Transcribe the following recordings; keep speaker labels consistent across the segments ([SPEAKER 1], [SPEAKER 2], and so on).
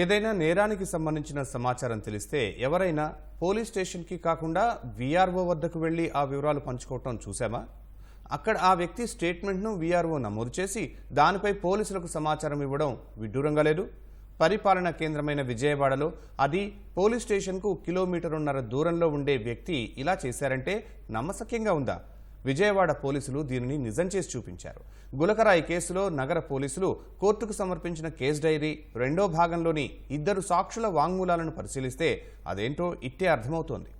[SPEAKER 1] ఏదైనా నేరానికి సంబంధించిన సమాచారం తెలిస్తే ఎవరైనా పోలీస్ స్టేషన్కి కాకుండా వీఆర్ఓ వద్దకు వెళ్ళి ఆ వివరాలు పంచుకోవటం చూసామా అక్కడ ఆ వ్యక్తి స్టేట్మెంట్ను వీఆర్ఓ నమోదు చేసి దానిపై పోలీసులకు సమాచారం ఇవ్వడం విడ్డూరంగా లేదు. పరిపాలనా కేంద్రమైన విజయవాడలో అది పోలీస్ స్టేషన్కు కిలోమీటరున్నర దూరంలో ఉండే వ్యక్తి ఇలా చేశారంటే నమ్మశక్యంగా ఉందా? విజయవాడ పోలీసులు దీనిని నిజం చేసి చూపించారు. గులకరాయి కేసులో నగర పోలీసులు కోర్టుకు సమర్పించిన కేసు డైరీ రెండో భాగంలోని ఇద్దరు సాక్షుల వాంగ్మూలాలను పరిశీలిస్తే అదేంటో ఇట్టే అర్థమవుతోంది.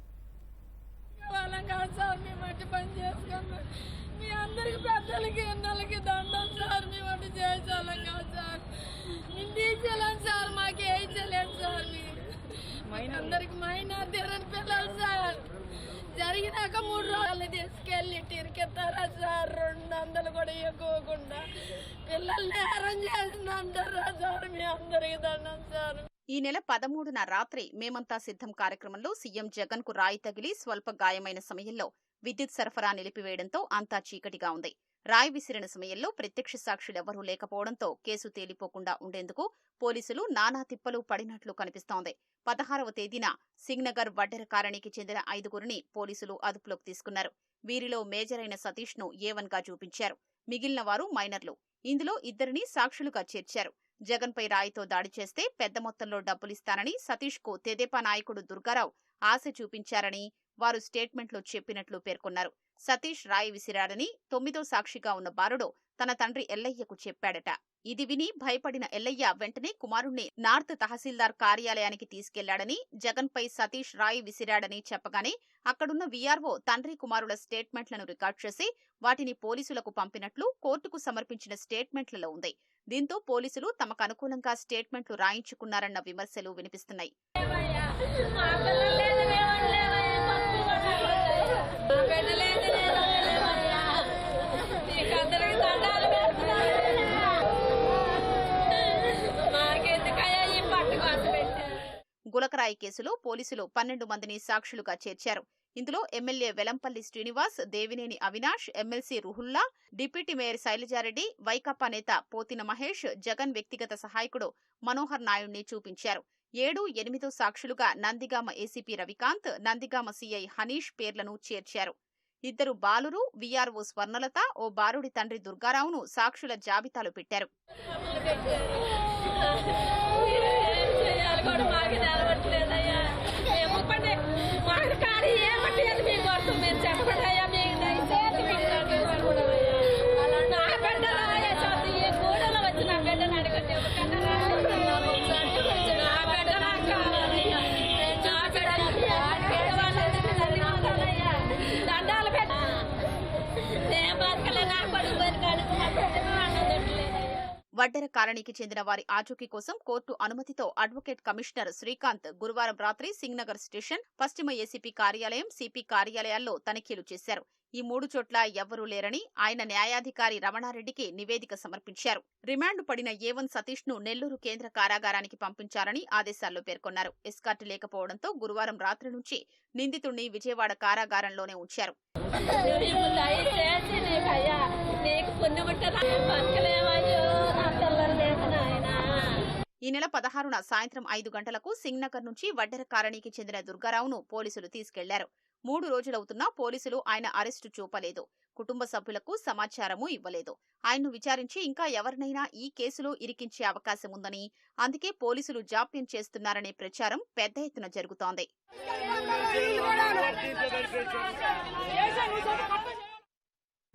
[SPEAKER 2] మీ అందరికి పెద్దలకి దండం సార్ మేము అటు కాదు సార్ మేము తీసేయాలని సార్ మాకు వేయించలేము సార్ అందరికి పిల్లలు సార్. జరిగినాక మూడు రోజులు తీసుకెళ్ళి ఇరికెత్తారా సార్. రెండు వందలు కూడా ఎక్కువకుండా పిల్లలు నేరం చేసినంటారా సార్. మీ అందరికి దండం సార్.
[SPEAKER 3] ఈ నెల పదమూడున రాత్రి మేమంతా సిద్ధం కార్యక్రమంలో సీఎం జగన్కు రాయి తగిలి స్వల్ప గాయమైన సమయంలో విద్యుత్ సరఫరా నిలిపివేయడంతో అంతా చీకటిగా ఉంది. రాయి విసిరిన సమయంలో ప్రత్యక్ష సాక్షులెవరూ లేకపోవడంతో కేసు తేలిపోకుండా ఉండేందుకు పోలీసులు నానా తిప్పలు పడినట్లు కనిపిస్తోంది. పదహారవ తేదీన సింగ్నగర్ వడ్డెర కాలనీకి చెందిన ఐదుగురిని పోలీసులు అదుపులోకి తీసుకున్నారు. వీరిలో మేజర్ అయిన సతీష్ను ఏవన్గా చూపించారు. మిగిలిన వారు మైనర్లు. ఇందులో ఇద్దరిని సాక్షులుగా చేర్చారు. జగన్ పై రాయితో దాడి చేస్తే పెద్ద మొత్తంలో డబ్బులిస్తానని సతీష్కు తెదేపా నాయకుడు దుర్గారావు ఆశ చూపించారని వారు స్టేట్మెంట్లో చెప్పినట్లు పేర్కొన్నారు. సతీష్ రాయి విసిరాడని తొమ్మిదో సాక్షిగా ఉన్న బాలుడు తన తండ్రి ఎల్లయ్యకు చెప్పాడట. ఇది విని భయపడిన ఎల్లయ్య వెంటనే కుమారుణ్ణి నార్త్ తహసీల్దార్ కార్యాలయానికి తీసుకెళ్ళాడని జగన్ పై సతీష్ రాయ్ విసిరాడని చెప్పగానే అక్కడున్న వీఆర్ఓ తండ్రి కుమారుల స్టేట్మెంట్లను రికార్డ్ చేసి వాటిని పోలీసులకు పంపినట్లు కోర్టుకు సమర్పించిన స్టేట్మెంట్లలో ఉంది. దీంతో పోలీసులు తమకు అనుకూలంగా స్టేట్మెంట్లు రాయించుకున్నారన్న విమర్శలు వినిపిస్తున్నాయి. పులకరాయి కేసులో పోలీసులు పన్నెండు మందిని సాక్షులుగా చేర్చారు. ఇందులో MLA Velampalli Srinivas Devineni Avinash MLC Ruhulla deputy mayor Sailaja Reddy Vaikapa నేత పోతిన మహేష్ జగన్ వ్యక్తిగత సహాయకుడు మనోహర్ నాయుడిని చూపించారు. ఏడు ఎనిమిదో సాక్షులుగా నందిగామ ఏసీపీ రవికాంత్ నందిగామ సీఐ హనీష్ పేర్లను చేర్చారు. ఇద్దరు బాలురు వీఆర్ఓ స్వర్ణలత ఓ బాలుడి తండ్రి దుర్గారావును సాక్షుల జాబితాలో పెట్టారు. వడ్డెర కాలనీకి చెందిన వారి ఆచూకీ కోసం కోర్టు అనుమతితో అడ్వకేట్ కమిషనర్ శ్రీకాంత్ గురువారం రాత్రి సింగ్నగర్ స్టేషన్ పశ్చిమ ఏసీపీ కార్యాలయం సిపి కార్యాలయాల్లో తనిఖీలు చేశారు. ఈ మూడు చోట్ల ఎవ్వరూ లేరని ఆయన న్యాయాధికారి రమణారెడ్డికి నివేదిక సమర్పించారు. రిమాండ్ పడిన ఏవన్ సతీష్ను నెల్లూరు కేంద్ర కారాగారానికి పంపించారని ఆదేశాల్లో పేర్కొన్నారు. ఎస్కార్ట్ లేకపోవడంతో గురువారం రాత్రి నుంచి నిందితుణ్ణి విజయవాడ కారాగారంలోనే ఉంచారు. ఈ నెల పదహారున సాయంత్రం ఐదు గంటలకు సింగ్నగర్ నుంచి వడ్డెర కాలనీకి చెందిన దుర్గారావును పోలీసులు తీసుకెళ్ళారు. మూడు రోజులవుతున్నా పోలీసులు ఆయన అరెస్టు చూపలేదు. కుటుంబ సభ్యులకు సమాచారమూ ఇవ్వలేదు. ఆయన్ను విచారించి ఇంకా ఎవరినైనా ఈ కేసులో ఇరికించే అవకాశం ఉందని అందుకే పోలీసులు జాప్యం చేస్తున్నారనే ప్రచారం పెద్ద ఎత్తున జరుగుతోంది.